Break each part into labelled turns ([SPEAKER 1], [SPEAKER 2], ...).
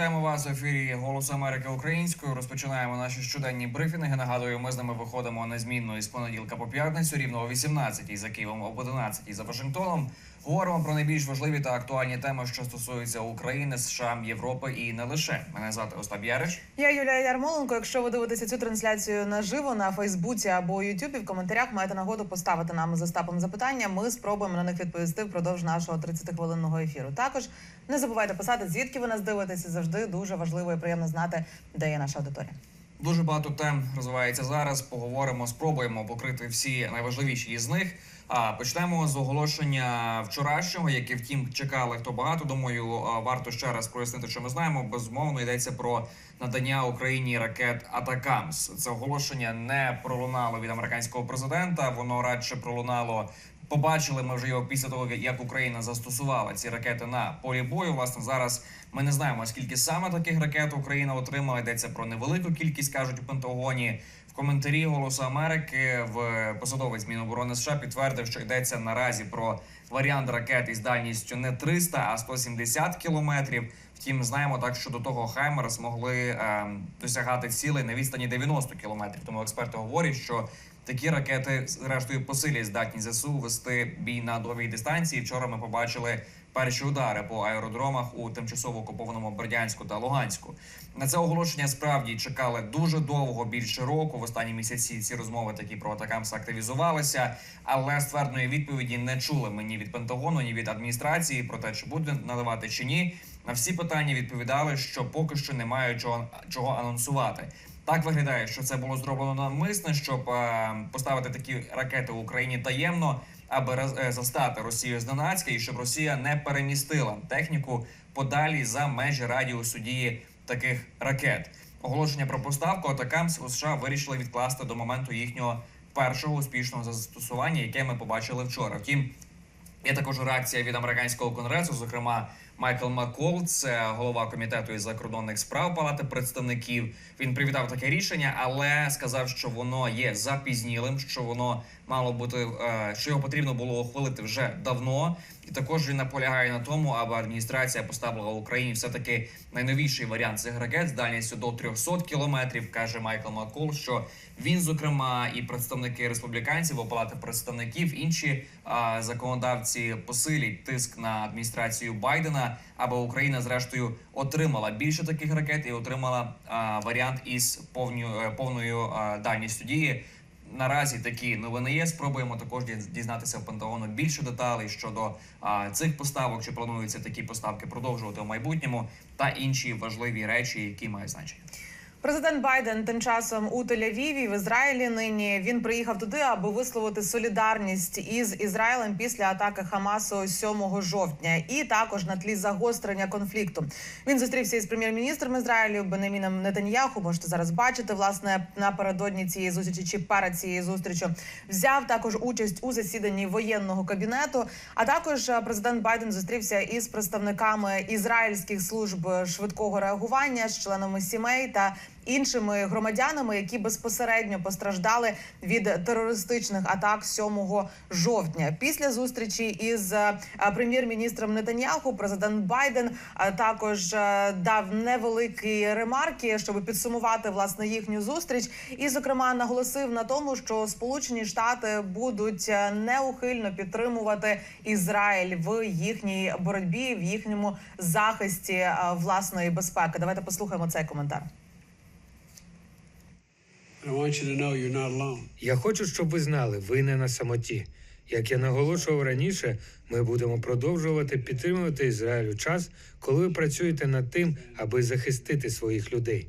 [SPEAKER 1] Вітаємо вас в ефірі Голос Америки українською. Розпочинаємо наші щоденні брифінги. Нагадую, ми з ними виходимо незмінно із понеділка по п'ятницю, рівно о 18 за Києвом, об 11 за Вашингтоном. Говоримо про найбільш важливі та актуальні теми, що стосуються України, США, Європи і не лише. Мене звати Остап Яриш.
[SPEAKER 2] Я Юлія Ярмоленко. Якщо ви дивитеся цю трансляцію наживо на Фейсбуці або Ютубі, в коментарях маєте нагоду поставити нам з Остапом запитання. Ми спробуємо на них відповісти впродовж нашого 30-хвилинного ефіру. Також не забувайте писати, звідки ви нас дивитеся. Завжди дуже важливо і приємно знати, де є наша аудиторія.
[SPEAKER 1] Дуже багато тем розвивається зараз. Поговоримо, спробуємо покрити всі найважливіші із них. А почнемо з оголошення вчорашнього, яке втім чекали хто багато. Думаю, варто ще раз прояснити, що ми знаємо. Безумовно йдеться про надання Україні ракет Атакамс. Це оголошення не пролунало від американського президента. Воно радше пролунало. Побачили ми вже його після того, як Україна застосувала ці ракети на полі бою. Власне, зараз ми не знаємо скільки саме таких ракет Україна отримала. Йдеться про невелику кількість, кажуть у Пентагоні. В коментарі Голосу Америки в посадовець Міноборони США підтвердив, що йдеться наразі про варіант ракет із дальністю не 300, а 170 кілометрів. Втім, знаємо так, що до того Хаймера змогли е, досягати цілей на відстані 90 кілометрів. Тому експерти говорять, що такі ракети зрештою посилять здатність ЗСУ вести бій на довгій дистанції. Вчора ми побачили перші удари по аеродромах у тимчасово окупованому Бердянську та Луганську. На це оголошення справді чекали дуже довго, більше року. В останні місяці ці розмови такі про атакамс активізувалися, але ствердної відповіді не чули ми ні від Пентагону, ні від адміністрації про те, чи буде надавати чи ні. На всі питання відповідали, що поки що немає чого, чого анонсувати. Так виглядає, що це було зроблено навмисне, щоб е, поставити такі ракети в Україні таємно, аби е, застати Росію зненацька, і щоб Росія не перемістила техніку подалі за межі радіусу дії таких ракет. Оголошення про поставку атакамс у США вирішили відкласти до моменту їхнього першого успішного застосування, яке ми побачили вчора. Втім, Є також реакція від американського конгресу, зокрема Майкл Маккол, це голова комітету із закордонних справ Палати представників. Він привітав таке рішення, але сказав, що воно є запізнілим, що воно мало бути, е, що його потрібно було ухвалити вже давно. І також він наполягає на тому, аби адміністрація поставила Україні все таки найновіший варіант цих ракет з дальністю до 300 кілометрів. каже Майкл Маккол, що він, зокрема, і представники республіканців, або палати представників, інші а, законодавці посилять тиск на адміністрацію Байдена, аби Україна зрештою отримала більше таких ракет і отримала а, варіант із повною е, повною а, дальністю дії. Наразі такі новини є. Спробуємо також дізнатися в Пентагону більше деталей щодо а, цих поставок, чи плануються такі поставки продовжувати в майбутньому, та інші важливі речі, які мають значення.
[SPEAKER 2] Президент Байден тим часом у Тель-Авіві в Ізраїлі нині він приїхав туди, аби висловити солідарність із Ізраїлем після атаки Хамасу 7 жовтня, і також на тлі загострення конфлікту. Він зустрівся із прем'єр-міністром Ізраїлю Бенеміном Нетаньяху. Можете зараз бачити власне напередодні цієї зустрічі чи перед цією зустрічю. Взяв також участь у засіданні воєнного кабінету. А також е, президент Байден зустрівся із представниками ізраїльських служб швидкого реагування з членами сімей та іншими громадянами, які безпосередньо постраждали від терористичних атак 7 жовтня. Після зустрічі із е, прем'єр-міністром Нетаньяху президент Байден е, також е, дав невеликі ремарки, щоб підсумувати власне їхню зустріч, і зокрема наголосив на тому, що Сполучені Штати будуть неухильно підтримувати Ізраїль в їхній боротьбі, в їхньому захисті власної безпеки. Давайте послухаємо цей коментар.
[SPEAKER 3] Я хочу, щоб ви знали, ви не на самоті. Як я наголошував раніше, ми будемо продовжувати підтримувати Ізраїль у час, коли ви працюєте над тим, аби захистити своїх людей.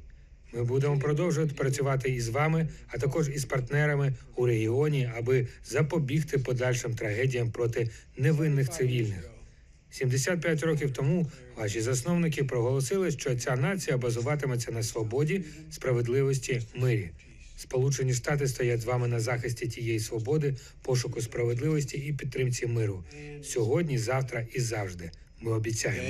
[SPEAKER 3] Ми будемо продовжувати працювати із вами, а також із партнерами у регіоні, аби запобігти подальшим трагедіям проти невинних цивільних. 75 років тому ваші засновники проголосили, що ця нація базуватиметься на свободі, справедливості, мирі. Сполучені Штати стоять з вами на захисті тієї свободи, пошуку справедливості і підтримці миру сьогодні, завтра і завжди. Ми обіцяємо.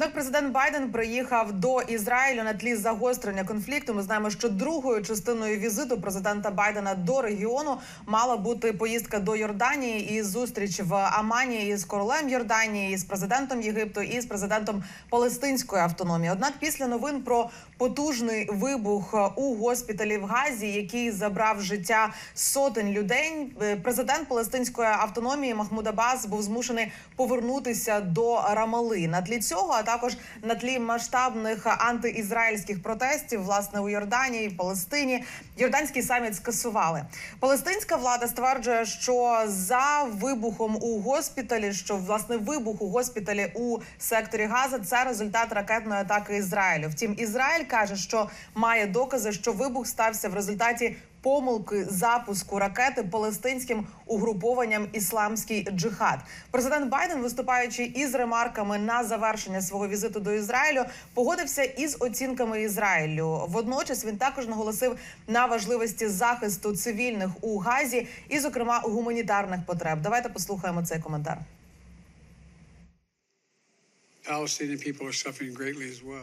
[SPEAKER 2] Так, президент Байден приїхав до Ізраїлю на тлі загострення конфлікту. Ми знаємо, що другою частиною візиту президента Байдена до регіону мала бути поїздка до Йорданії і зустріч в Амані із королем Йорданії, з президентом Єгипту і з президентом Палестинської автономії. Однак, після новин про потужний вибух у госпіталі в Газі, який забрав життя сотень людей, е, президент Палестинської автономії Махмуд Аббас був змушений повернутися до Рамали. На тлі цього, також на тлі масштабних антиізраїльських протестів, власне, у Йорданії, Палестині, Йорданський саміт скасували. Палестинська влада стверджує, що за вибухом у госпіталі, що власне вибух у госпіталі у секторі Газа це результат ракетної атаки Ізраїлю. Втім, Ізраїль каже, що має докази, що вибух стався в результаті помилки запуску ракети палестинським угрупованням Ісламський джихад. Президент Байден, виступаючи із ремарками на завершення свого візиту до Ізраїлю, погодився із оцінками Ізраїлю. Водночас він також наголосив на важливості захисту цивільних у Газі і, зокрема, гуманітарних потреб. Давайте послухаємо цей коментар.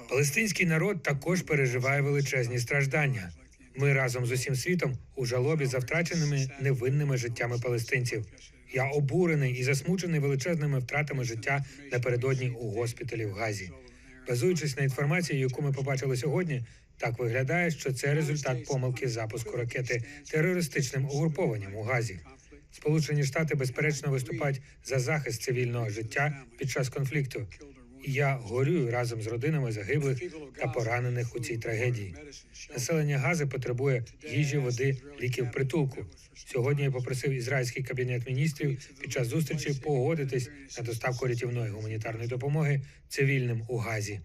[SPEAKER 3] Палестинський народ також переживає величезні страждання. Ми разом з усім світом у жалобі за втраченими невинними життями палестинців. Я обурений і засмучений величезними втратами життя напередодні у госпіталі в Газі. Базуючись на інформації, яку ми побачили сьогодні, так виглядає, що це результат помилки запуску ракети терористичним угрупованням у Газі. Сполучені Штати безперечно виступають за захист цивільного життя під час конфлікту. Я горюю разом з родинами загиблих та поранених у цій трагедії. Населення Гази потребує їжі, води, ліків, притулку. Сьогодні я попросив ізраїльський кабінет міністрів під час зустрічі погодитись на доставку рятівної гуманітарної допомоги цивільним у Газі.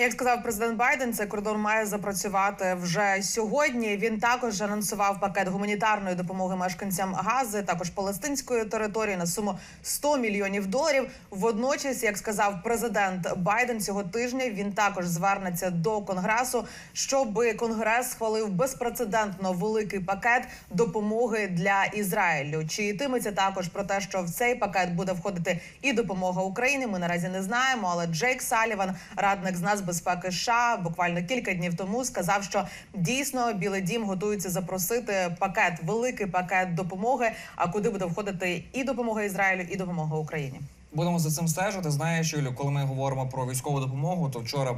[SPEAKER 2] Як сказав президент Байден, цей кордон має запрацювати вже сьогодні. Він також анонсував пакет гуманітарної допомоги мешканцям Гази, також палестинської території на суму 100 мільйонів доларів. Водночас, як сказав президент Байден цього тижня, він також звернеться до конгресу, щоб конгрес схвалив безпрецедентно великий пакет допомоги для Ізраїлю. Чи йтиметься також про те, що в цей пакет буде входити і допомога Україні? Ми наразі не знаємо. Але Джейк Саліван, радник з нацбезпеки США, буквально кілька днів тому сказав, що дійсно Білий Дім готується запросити пакет, великий пакет допомоги. А куди буде входити і допомога Ізраїлю, і допомога Україні?
[SPEAKER 1] Будемо за цим стежити. Знаєш, Юлю, коли ми говоримо про військову допомогу, то вчора е,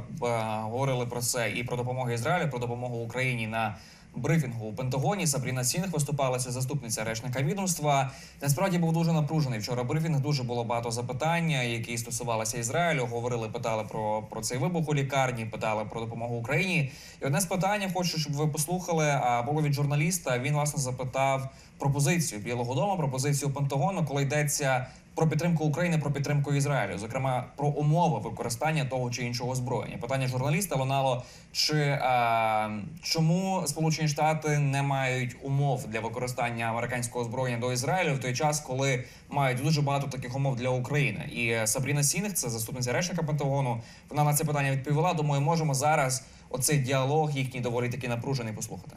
[SPEAKER 1] говорили про це і про допомогу Ізраїлю, про допомогу Україні на брифінгу у Пентагоні. Сабріна Сінг виступалася заступниця речника відомства. Насправді був дуже напружений вчора. Брифінг дуже було багато запитань, які стосувалися Ізраїлю. Говорили, питали про, про цей вибух у лікарні, питали про допомогу Україні. І одне з питань, хочу, щоб ви послухали. Було від журналіста. Він власне запитав пропозицію Білого Дому, пропозицію Пентагону, коли йдеться про підтримку України, про підтримку Ізраїлю, зокрема про умови використання того чи іншого озброєння. Питання журналіста лунало: чи а, чому Сполучені Штати не мають умов для використання американського озброєння до Ізраїлю в той час, коли мають дуже багато таких умов для України? І Сабріна Сінг, це заступниця речника Пентагону. Вона на це питання відповіла. Думаю, можемо зараз оцей діалог їхній доволі таки напружений послухати.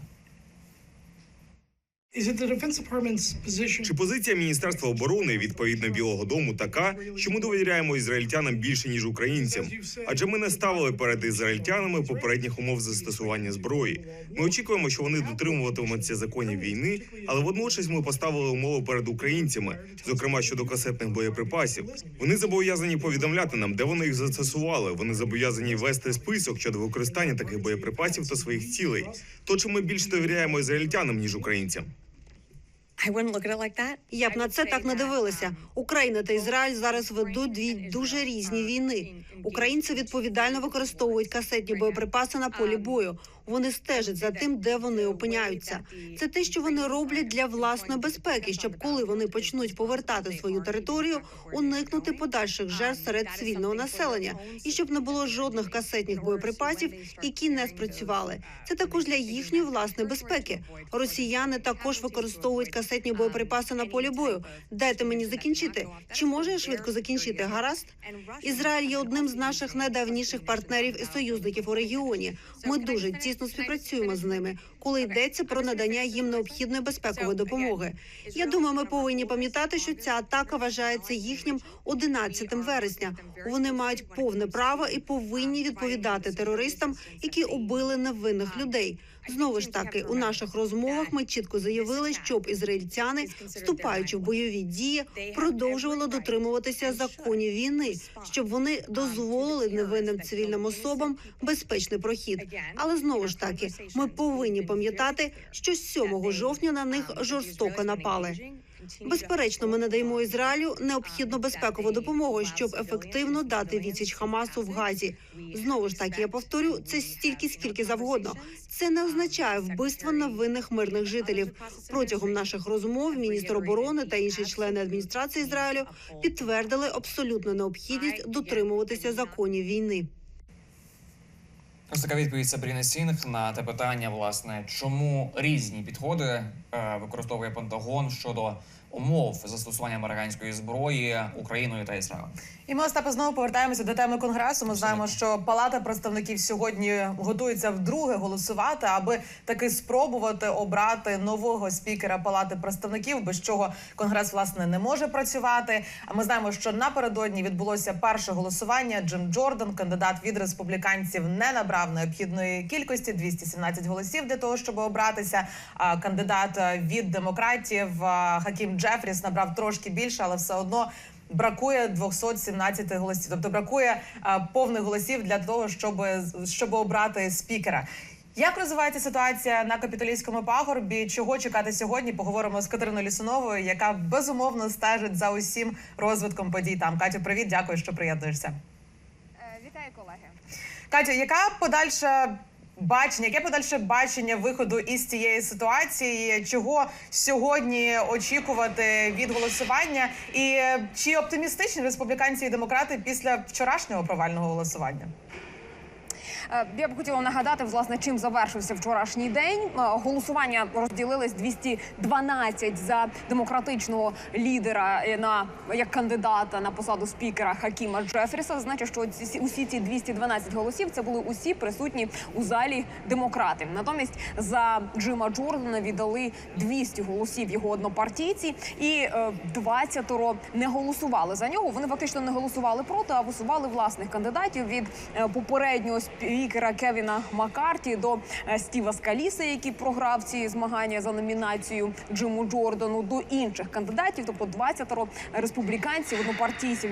[SPEAKER 4] Чи позиція Міністерства оборони відповідно Білого Дому така, що ми довіряємо ізраїльтянам більше ніж українцям? Адже ми не ставили перед ізраїльтянами попередніх умов застосування зброї. Ми очікуємо, що вони дотримуватимуться законів війни, але водночас ми поставили умови перед українцями, зокрема щодо касетних боєприпасів. Вони зобов'язані повідомляти нам, де вони їх застосували. Вони зобов'язані вести список щодо використання таких боєприпасів та своїх цілей. То чи ми більше довіряємо ізраїльтянам ніж українцям?
[SPEAKER 5] Я б на це так не дивилася. Україна та Ізраїль зараз ведуть дві дуже різні війни. Українці відповідально використовують касетні боєприпаси на полі бою. Вони стежать за тим, де вони опиняються. Це те, що вони роблять для власної безпеки, щоб коли вони почнуть повертати свою територію, уникнути подальших жертв серед цивільного населення, і щоб не було жодних касетних боєприпасів, які не спрацювали. Це також для їхньої власної безпеки. Росіяни також використовують касетні касетні боєприпаси на полі бою. Дайте мені закінчити. Чи можу я швидко закінчити? Гаразд? Ізраїль є одним з наших найдавніших партнерів і союзників у регіоні. Ми дуже тісно співпрацюємо з ними, коли йдеться про надання їм необхідної безпекової допомоги. Я думаю, ми повинні пам'ятати, що ця атака вважається їхнім 11 вересня. Вони мають повне право і повинні відповідати терористам, які убили невинних людей. Знову ж таки, у наших розмовах ми чітко заявили, щоб ізраїльтяни, вступаючи в бойові дії, продовжували дотримуватися законів війни, щоб вони дозволили невинним цивільним особам безпечний прохід. Але знову ж таки, ми повинні пам'ятати, що 7 жовтня на них жорстоко напали. Безперечно, ми надаємо Ізраїлю необхідну безпекову допомогу, щоб ефективно дати відсіч Хамасу в Газі. Знову ж таки, я повторю, це стільки, скільки завгодно. Це не означає вбивство невинних мирних жителів. Протягом наших розмов міністр оборони та інші члени адміністрації Ізраїлю підтвердили абсолютну необхідність дотримуватися законів війни.
[SPEAKER 1] Така відповідь Сабріни Сінг на те питання, власне, чому різні підходи е, використовує Пентагон щодо умов застосування американської зброї Україною та Ізраїлем.
[SPEAKER 2] І ми Остапе знову повертаємося до теми конгресу. Ми знаємо, що Палата представників сьогодні готується вдруге голосувати, аби таки спробувати обрати нового спікера Палати представників, без чого конгрес власне не може працювати. А ми знаємо, що напередодні відбулося перше голосування. Джим Джордан, кандидат від республіканців, не набрав необхідної кількості 217 голосів для того, щоб обратися. А кандидат від демократів Хакім Джефріс набрав трошки більше, але все одно бракує 217 голосів. Тобто бракує а, повних голосів для того, щоб, щоб обрати спікера. Як розвивається ситуація на капітолійському пагорбі? Чого чекати сьогодні? Поговоримо з Катериною Лісуновою, яка безумовно стежить за усім розвитком подій. Там Катю, привіт, дякую, що приєднуєшся.
[SPEAKER 6] Вітаю, колеги.
[SPEAKER 2] Катю, яка подальша бачення, яке подальше бачення виходу із цієї ситуації? Чого сьогодні очікувати від голосування? І чи оптимістичні республіканці і демократи після вчорашнього провального голосування?
[SPEAKER 6] Е, Я б хотіла нагадати, власне, чим завершився вчорашній день. Е, Голосування розділились 212 за демократичного лідера е, на як кандидата на посаду спікера Хакіма Джефріса. Значить, що усі ці 212 голосів це були усі присутні у залі демократи. Натомість за Джима Джордана віддали 200 голосів його однопартійці, і е, 20 не голосували за нього. Вони фактично не голосували проти, а висували власних кандидатів від попереднього спікера Кевіна Маккарті до е, Стіва Скаліса, який програв ці змагання за номінацію Джиму Джордану, до інших кандидатів. Тобто 20 республіканців, однопартійців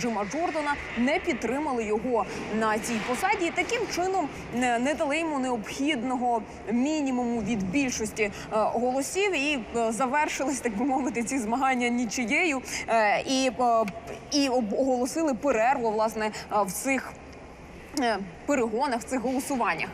[SPEAKER 6] Джима Джордана не підтримали його на цій посаді. І таким чином не, не дали йому необхідного мінімуму від більшості е, голосів і е, завершились, так би мовити, ці змагання нічиєю е, і, е, і оголосили перерву власне е, в цих е, перегонах, цих голосуваннях.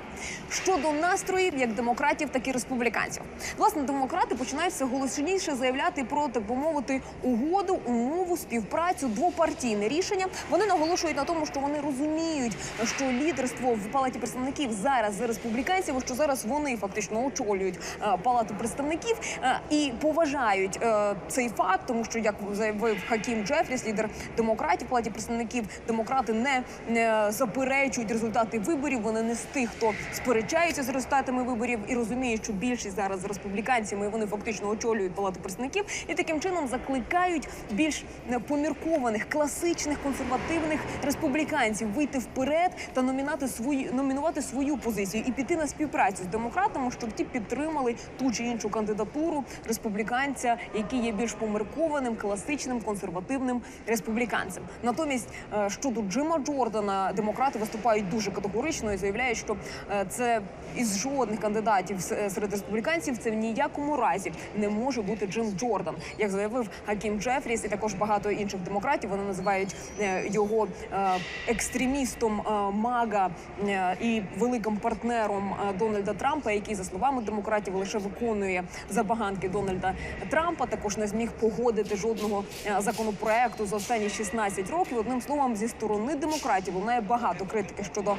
[SPEAKER 6] Щодо настроїв як демократів, так і республіканців. Власне, демократи починають все голосніше заявляти про так би мовити угоду, умову, співпрацю, двопартійне рішення. Вони наголошують на тому, що вони розуміють, що лідерство в палаті представників зараз за республіканців, що зараз вони фактично очолюють е, палату представників е, і поважають е, цей факт, тому що як заявив Хакім Джефріс, лідер демократів в палаті представників, демократи не, не заперечують результати виборів. Вони не з тих, хто сперечається з результатами виборів і розуміють, що більшість зараз з республіканцями вони фактично очолюють палату представників, і таким чином закликають більш поміркованих, класичних консервативних республіканців вийти вперед та номінати свої номінувати свою позицію і піти на співпрацю з демократами, щоб ті підтримали ту чи іншу кандидатуру республіканця, який є більш поміркованим, класичним консервативним республіканцем. Натомість е, щодо Джима Джордана, демократи виступають дуже категорично і заявляють, що е, це із жодних кандидатів серед республіканців це в ніякому разі не може бути Джим Джордан, як заявив Хакім Джефріс, і також багато інших демократів. Вони називають е, його е, екстремістом е, Мага і великим партнером Дональда Трампа, який за словами демократів лише виконує забаганки Дональда Трампа. Також не зміг погодити жодного законопроекту за останні 16 років. Одним словом, зі сторони демократів лунає багато критики щодо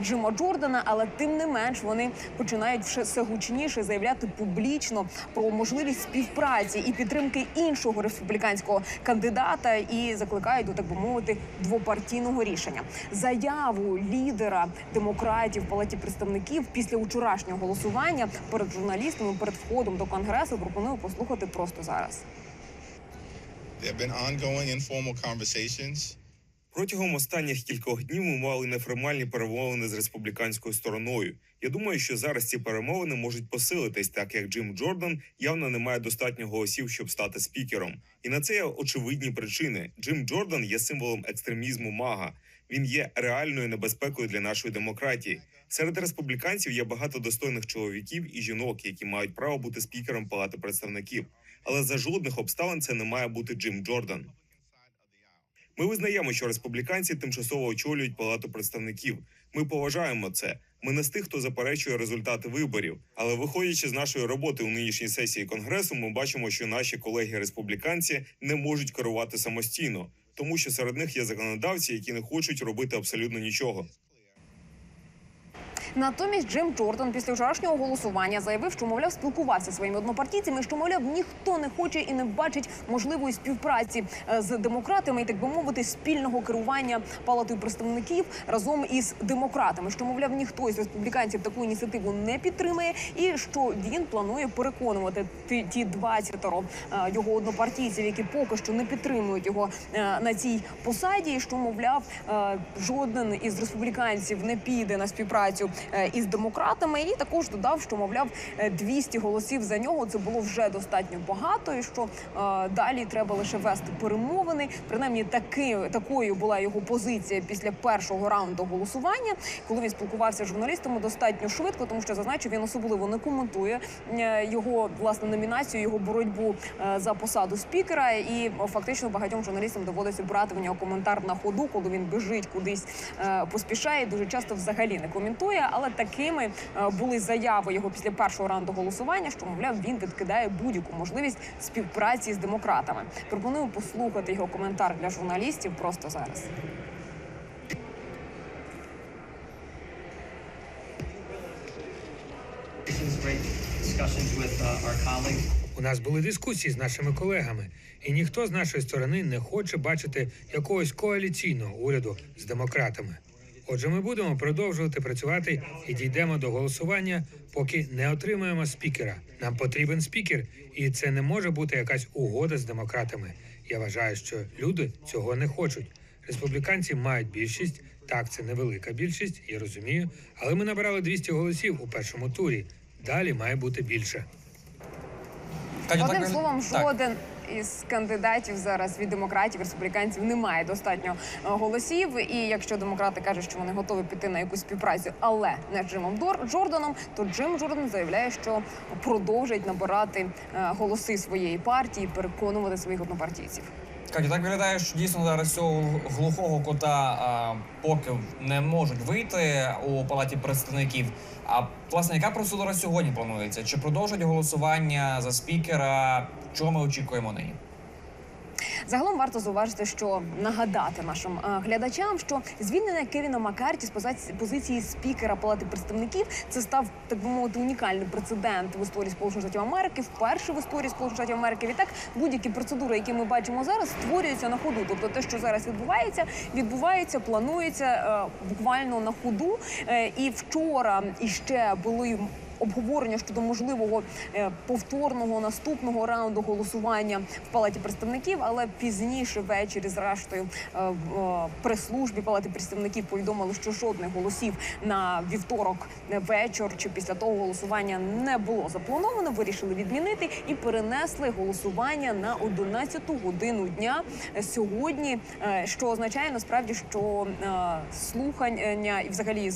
[SPEAKER 6] Джима Джордана, але тим не менш вони починають все, гучніше заявляти публічно про можливість співпраці і підтримки іншого республіканського кандидата і закликають до так би мовити двопартійного рішення. Заяву лідера демократів в палаті представників після вчорашнього голосування перед журналістами перед входом до конгресу пропоную послухати просто зараз.
[SPEAKER 7] There have been ongoing informal conversations
[SPEAKER 4] Протягом останніх кількох днів ми мали неформальні перемовини з республіканською стороною. Я думаю, що зараз ці перемовини можуть посилитись, так як Джим Джордан явно не має достатньо голосів, щоб стати спікером. І на це є очевидні причини. Джим Джордан є символом екстремізму мага. Він є реальною небезпекою для нашої демократії. Серед республіканців є багато достойних чоловіків і жінок, які мають право бути спікером Палати представників. Але за жодних обставин це не має бути Джим Джордан. Ми визнаємо, що республіканці тимчасово очолюють палату представників. Ми поважаємо це. Ми не з тих, хто заперечує результати виборів. Але виходячи з нашої роботи у нинішній сесії конгресу, ми бачимо, що наші колеги республіканці не можуть керувати самостійно, тому що серед них є законодавці, які не хочуть робити абсолютно нічого.
[SPEAKER 6] Натомість Джим Джордан після вчорашнього голосування заявив, що мовляв спілкувався своїми однопартійцями, що мовляв ніхто не хоче і не бачить можливої співпраці е, з демократами і так би мовити спільного керування палатою представників разом із демократами. Що мовляв ніхто із республіканців таку ініціативу не підтримує, і що він планує переконувати ті, ті 20 його однопартійців, які поки що не підтримують його е, на цій посаді. і Що мовляв, е, жоден із республіканців не піде на співпрацю е, із демократами, і також додав, що мовляв е, 200 голосів за нього це було вже достатньо багато, і що е, далі треба лише вести перемовини. Принаймні, таки такою була його позиція після першого раунду голосування, коли він спілкувався з журналістами достатньо швидко, тому що зазначив, він особливо не коментує е, його власне номінацію, його боротьбу е, за посаду спікера. І е, фактично багатьом журналістам доводиться брати в нього коментар на ходу, коли він біжить кудись е, поспішає. Дуже часто взагалі не коментує. Але такими е, були заяви його після першого раунду голосування, що мовляв він відкидає будь-яку можливість співпраці з демократами. Пропоную послухати його коментар для журналістів просто зараз.
[SPEAKER 3] У нас були дискусії з нашими колегами, і ніхто з нашої сторони не хоче бачити якогось коаліційного уряду з демократами. Отже, ми будемо продовжувати працювати і дійдемо до голосування, поки не отримаємо спікера. Нам потрібен спікер, і це не може бути якась угода з демократами. Я вважаю, що люди цього не хочуть. Республіканці мають більшість. Так, це невелика більшість, я розумію. Але ми набрали 200 голосів у першому турі. Далі має бути більше.
[SPEAKER 6] Одним словом,
[SPEAKER 1] так.
[SPEAKER 6] жоден із кандидатів зараз від демократів, республіканців не має достатньо е, голосів. І якщо демократи кажуть, що вони готові піти на якусь співпрацю, але не з Джимом Джорданом, то Джим Джордан заявляє, що продовжить набирати е, голоси своєї партії, переконувати своїх однопартійців.
[SPEAKER 1] Катю, так виглядає, що дійсно зараз цього глухого кота а, поки не можуть вийти у палаті представників. А власне, яка процедура сьогодні планується? Чи продовжать голосування за спікера? Чого ми очікуємо нині?
[SPEAKER 6] Загалом варто зауважити, що нагадати нашим е, глядачам, що звільнення Кевіна Маккарті з позиції, позиції спікера Палати представників це став так би мовити унікальний прецедент в історії Сполучених Штатів Америки, вперше в історії Сполучених Штатів Америки. Відтак будь-які процедури, які ми бачимо зараз, створюються на ходу. Тобто, те, що зараз відбувається, відбувається, планується е, буквально на ходу. Е, і вчора іще були обговорення щодо можливого е, повторного наступного раунду голосування в палаті представників, але пізніше ввечері, зрештою, е, в е, прес-службі палати представників повідомили, що жодних голосів на вівторок вечір чи після того голосування не було заплановано. Вирішили відмінити і перенесли голосування на 11 годину дня сьогодні, що означає насправді, що слухання і взагалі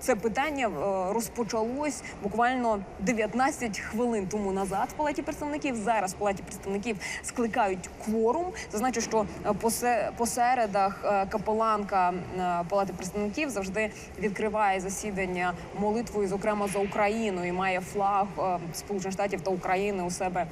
[SPEAKER 6] це питання е, розпочалось буквально 19 хвилин тому назад в палаті представників. Зараз в палаті представників скликають кворум. Зазначу, що е, по середах е, капеланка палати представників завжди відкриває засідання молитвою, зокрема за Україну, і має флаг Сполучених Штатів та України у себе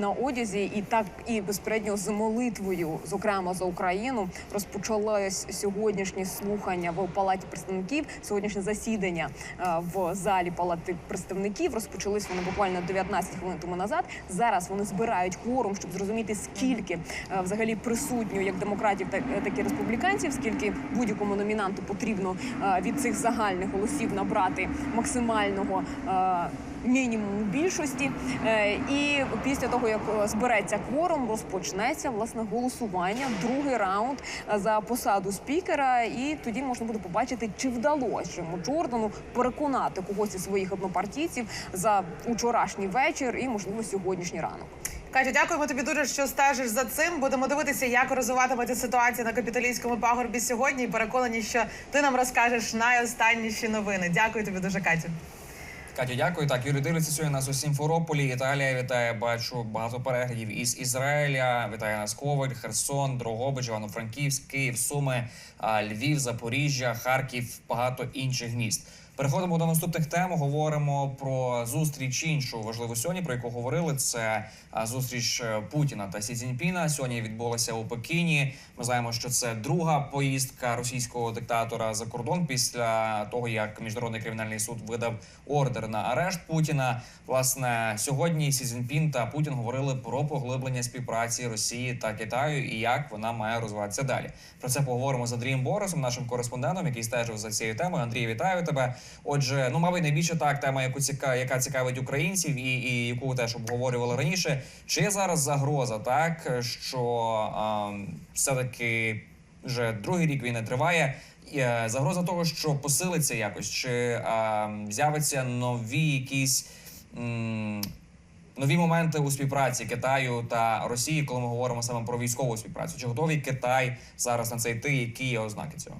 [SPEAKER 6] на одязі. І так і безпередньо з молитвою, зокрема за Україну, розпочалось сьогоднішнє слухання в палаті представників. Сьогоднішнє засідання е, в залі Палати представників. Розпочались вони буквально 19 хвилин тому назад. Зараз вони збирають кворум, щоб зрозуміти, скільки е, взагалі присутньо як демократів, так, так і республіканців, скільки будь-якому номінанту потрібно е, від цих загальних голосів набрати максимального. Мінімум більшості, Е, і після того як е, збереться кворум, розпочнеться власне голосування, другий раунд е, за посаду спікера. І тоді можна буде побачити, чи вдалося йому Джордану переконати когось із своїх однопартійців за учорашній вечір і можливо сьогоднішній ранок.
[SPEAKER 2] Катю, дякуємо тобі дуже, що стежиш за цим. Будемо дивитися, як розвиватиметься ситуація на капіталійському пагорбі сьогодні. І переконані, що ти нам розкажеш найостанніші новини. Дякую тобі дуже, Катю.
[SPEAKER 1] Катю, дякую. Так, Юрій дивиться сьогодні нас у Сімферополі. Італія вітає. Бачу багато переглядів із Ізраїля. Вітає нас Коваль, Херсон, Дрогобич, Івано-Франківськ, Київ, Суми, Львів, Запоріжжя, Харків, багато інших міст. Переходимо до наступних тем. Говоримо про зустріч іншу важливу сьогодні, про яку говорили. Це зустріч е, Путіна та Сі Цзіньпіна. Сьогодні відбулася у Пекіні. Ми знаємо, що це друга поїздка російського диктатора за кордон після того, як міжнародний кримінальний суд видав ордер на арешт Путіна. Власне, сьогодні Сі Цзіньпін та Путін говорили про поглиблення співпраці Росії та Китаю і як вона має розвиватися далі. Про це поговоримо з Андрієм Борисом, нашим кореспондентом, який стежив за цією темою. Андрій, вітаю тебе. Отже, ну мабуть, найбільше так тема, яку ціка, яка цікавить українців, і, і яку теж обговорювали раніше. Чи є зараз загроза, так що ем, все таки вже другий рік війни триває. Загроза того, що посилиться якось, чи е, з'явиться нові якісь м, нові моменти у співпраці Китаю та Росії, коли ми говоримо саме про військову співпрацю. Чи готовий Китай зараз на це йти? Які є ознаки цього?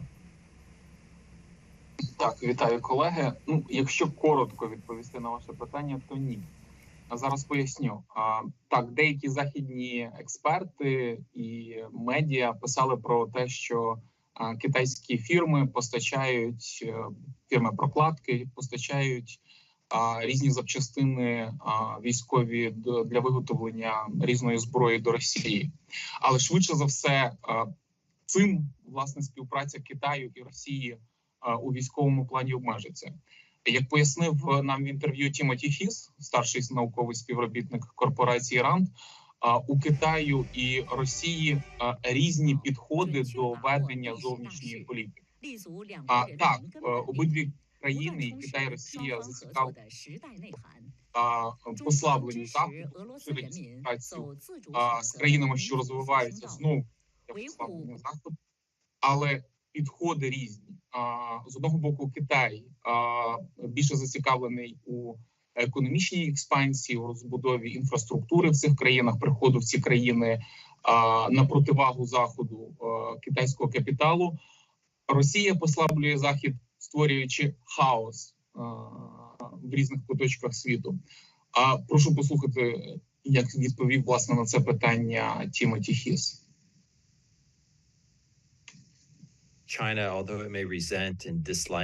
[SPEAKER 8] Так, вітаю колеги. Ну, якщо коротко відповісти на ваше питання, то ні. Зараз поясню. Так, деякі західні експерти і медіа писали про те, що китайські фірми постачають е, фірми прокладки, постачають різні запчастини військові для виготовлення різної зброї до Росії. Але швидше за все, цим власне співпраця Китаю і Росії у військовому плані обмежиться. Як пояснив е, нам в інтерв'ю Тімоті Хіс, старший науковий співробітник корпорації РАНД, у Китаю і Росії різні підходи до ведення зовнішньої політики. А так, е, обидві країни, і Китай і Росія зацікавлені послаблені заходу з країнами, що розвиваються знову як послаблення заходу, але підходи різні. З одного боку, Китай більше зацікавлений у економічній експансії, у розбудові інфраструктури в цих країнах, приходу в ці країни на противагу заходу китайського капіталу. Росія послаблює захід, створюючи хаос в різних куточках світу. А прошу послухати, як відповів власне на це питання Тімоті Хіс.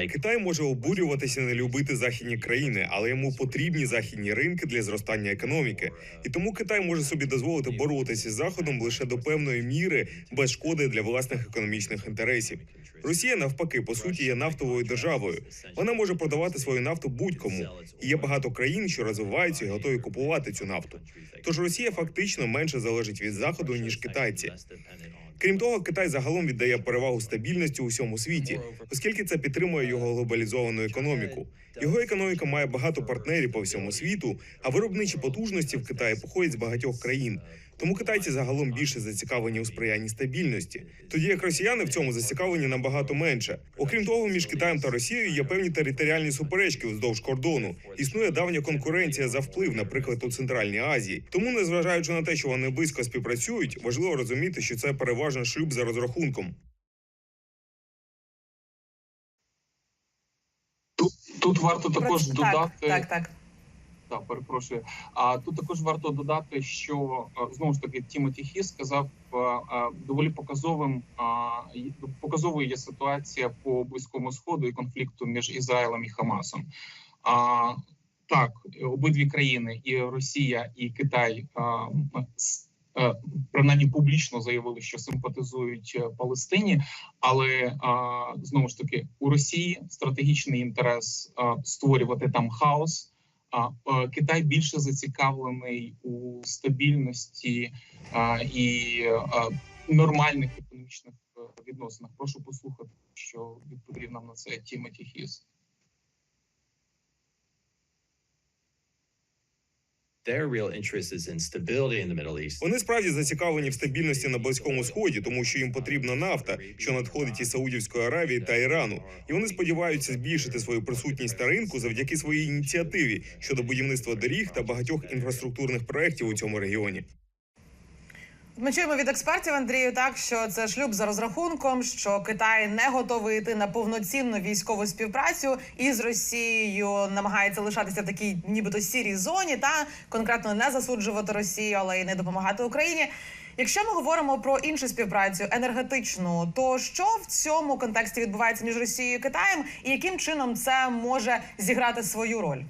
[SPEAKER 4] Китай може обурюватися, не любити західні країни, але йому потрібні західні ринки для зростання економіки. І тому Китай може собі дозволити боротися з заходом лише до певної міри без шкоди для власних економічних інтересів. Росія навпаки, по суті, є нафтовою державою. Вона може продавати свою нафту будь-кому. І є багато країн, що розвиваються і готові купувати цю нафту. Тож Росія фактично менше залежить від заходу ніж китайці. Крім того, Китай загалом віддає перевагу стабільності у всьому світі, оскільки це підтримує його глобалізовану економіку. Його економіка має багато партнерів по всьому світу, а виробничі потужності в Китаї походять з багатьох країн. Тому китайці загалом більше зацікавлені у сприянні стабільності, тоді як росіяни в цьому зацікавлені набагато менше. Окрім того, між Китаєм та Росією є певні територіальні суперечки вздовж кордону. Існує давня конкуренція за вплив, наприклад, у Центральній Азії. Тому, незважаючи на те, що вони близько співпрацюють, важливо розуміти, що це переважно шлюб за розрахунком.
[SPEAKER 8] Тут варто також
[SPEAKER 2] Про-
[SPEAKER 8] додати
[SPEAKER 2] Так, так, так.
[SPEAKER 8] Так, перепрошую. А тут також варто додати, що е, знову ж таки Тімоті Хіс сказав е, е, доволі показовим показовою є ситуація по близькому сходу і конфлікту між Ізраїлем і Хамасом. А, так, обидві країни, і Росія, і Китай принаймні публічно заявили, що симпатизують е, Палестині. Але е, знову ж таки у Росії стратегічний інтерес е, створювати там хаос. А е, Китай більше зацікавлений у стабільності е, і е, нормальних економічних е, відносинах. Прошу послухати, що відповів нам на це Тімоті Хіс.
[SPEAKER 9] Their real interest is in stability in the Middle East.
[SPEAKER 4] Вони справді зацікавлені в стабільності на близькому сході, тому що їм потрібна нафта, що надходить із Саудівської Аравії та Ірану. І вони сподіваються збільшити свою присутність на ринку завдяки своїй ініціативі щодо будівництва доріг та багатьох інфраструктурних проєктів у цьому регіоні.
[SPEAKER 2] Ми чуємо від експертів Андрію, так що це шлюб за розрахунком, що Китай не готовий йти на повноцінну військову співпрацю із Росією, намагається лишатися такій, нібито сірій зоні, та конкретно не засуджувати Росію, але й не допомагати Україні. Якщо ми говоримо про іншу співпрацю енергетичну, то що в цьому контексті відбувається між Росією і Китаєм, і яким чином це може зіграти свою роль?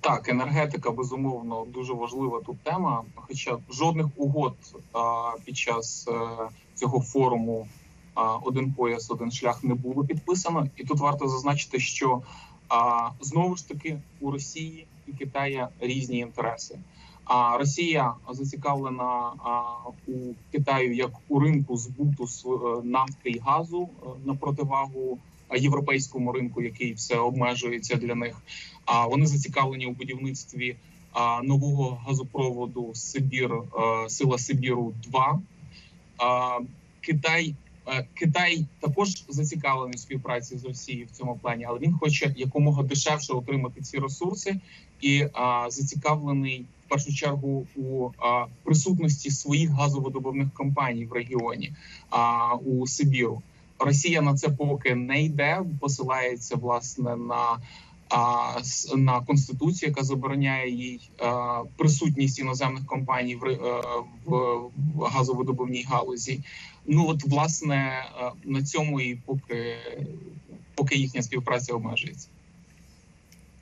[SPEAKER 8] Так, енергетика безумовно дуже важлива тут тема. Хоча жодних угод під час е, цього форуму один пояс, один шлях не було підписано. І тут варто зазначити, що знову ж таки у Росії і Китая різні інтереси. А Росія зацікавлена у Китаю як у ринку збуту е, нафти і газу е, на противагу європейському ринку, який все обмежується для них. А вони зацікавлені у будівництві нового газопроводу Сибір, е, сила Сибіру 2 Китай. е, Китай також зацікавлений співпраці з Росією в цьому плані, але він хоче якомога дешевше отримати ці ресурси і а, зацікавлений в першу чергу у а, присутності своїх газовидобувних компаній в регіоні а, у Сибіру. Росія на це поки не йде, посилається власне на на конституцію, яка забороняє їй присутність іноземних компаній е, в газовидобувній галузі. Ну от власне е, на цьому і поки, поки їхня співпраця обмежується.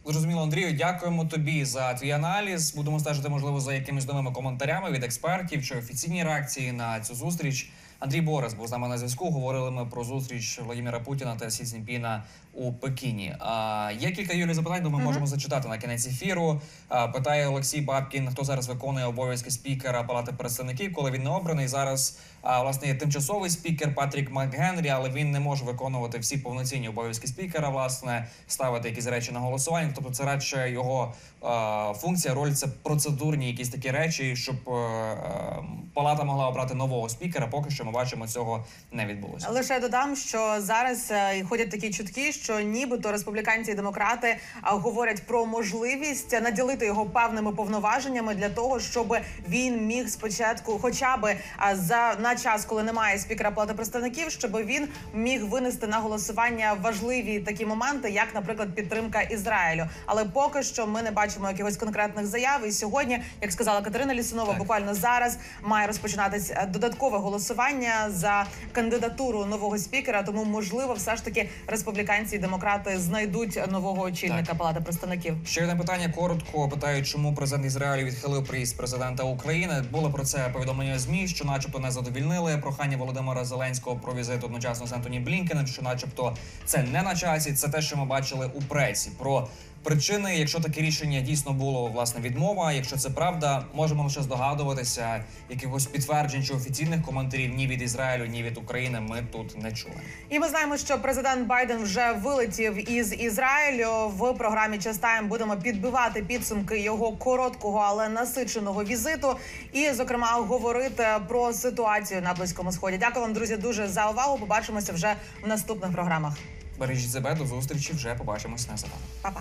[SPEAKER 1] Зрозуміло, Андрію, дякуємо тобі за твій аналіз. Будемо стежити, можливо, за якимись новими коментарями від експертів чи офіційні реакції на цю зустріч. Андрій Борис був з нами на зв'язку. Говорили ми про зустріч Владимира Путіна та Сі Цзіньпіна у Пекіні. А є кілька Юлі запитань, думаю,
[SPEAKER 2] Мгм.
[SPEAKER 1] можемо зачитати на кінець ефіру. А, питає Олексій Бабкін, хто зараз виконує обов'язки спікера Палати представників, коли він не обраний. Зараз а, власне є тимчасовий спікер Патрік МакГенрі, але він не може виконувати всі повноцінні обов'язки спікера. Власне, ставити якісь речі на голосування. Тобто, це радше його функція, роль це процедурні якісь такі речі, щоб е, е, палата могла обрати нового спікера. Поки що ми бачимо, цього не відбулося.
[SPEAKER 2] Лише додам, що зараз е, ходять такі чутки, що нібито республіканці і демократи говорять про можливість наділити його певними повноваженнями для того, щоб він міг спочатку, хоча а, за на час, коли немає спікера Палати представників, щоб він міг винести на голосування важливі такі моменти, як, наприклад, підтримка Ізраїлю. Але поки що ми не бачимо якихось конкретних заяв. І сьогодні, як сказала Катерина Лісунова,
[SPEAKER 1] Так.
[SPEAKER 2] буквально зараз має розпочинатись е, додаткове голосування за кандидатуру нового спікера. Тому можливо, все ж таки республіканці і демократи знайдуть нового очільника Палати представників.
[SPEAKER 1] Ще одне питання коротко питають, чому президент Ізраїлю відхилив приїзд президента України. Було про це повідомлення змі, що, начебто, не задовільнили прохання Володимира Зеленського про візит одночасно з Антоні Блінкеном. Що, начебто, це не на часі. Це те, що ми бачили у пресі. Про причини, якщо таке рішення дійсно було власне відмова. Якщо це правда, можемо лише здогадуватися. Якихось підтверджень чи офіційних коментарів ні від Ізраїлю, ні від України. Ми тут не чули.
[SPEAKER 2] І ми знаємо, що президент Байден вже вилетів із Ізраїлю. В програмі Частаєм будемо підбивати підсумки його короткого, але насиченого візиту. І, зокрема, говорити про ситуацію на близькому сході. Дякую вам, друзі, дуже за увагу. Побачимося вже в наступних програмах.
[SPEAKER 1] Бережіть себе до зустрічі. Вже побачимось незабаром.
[SPEAKER 2] Па-па.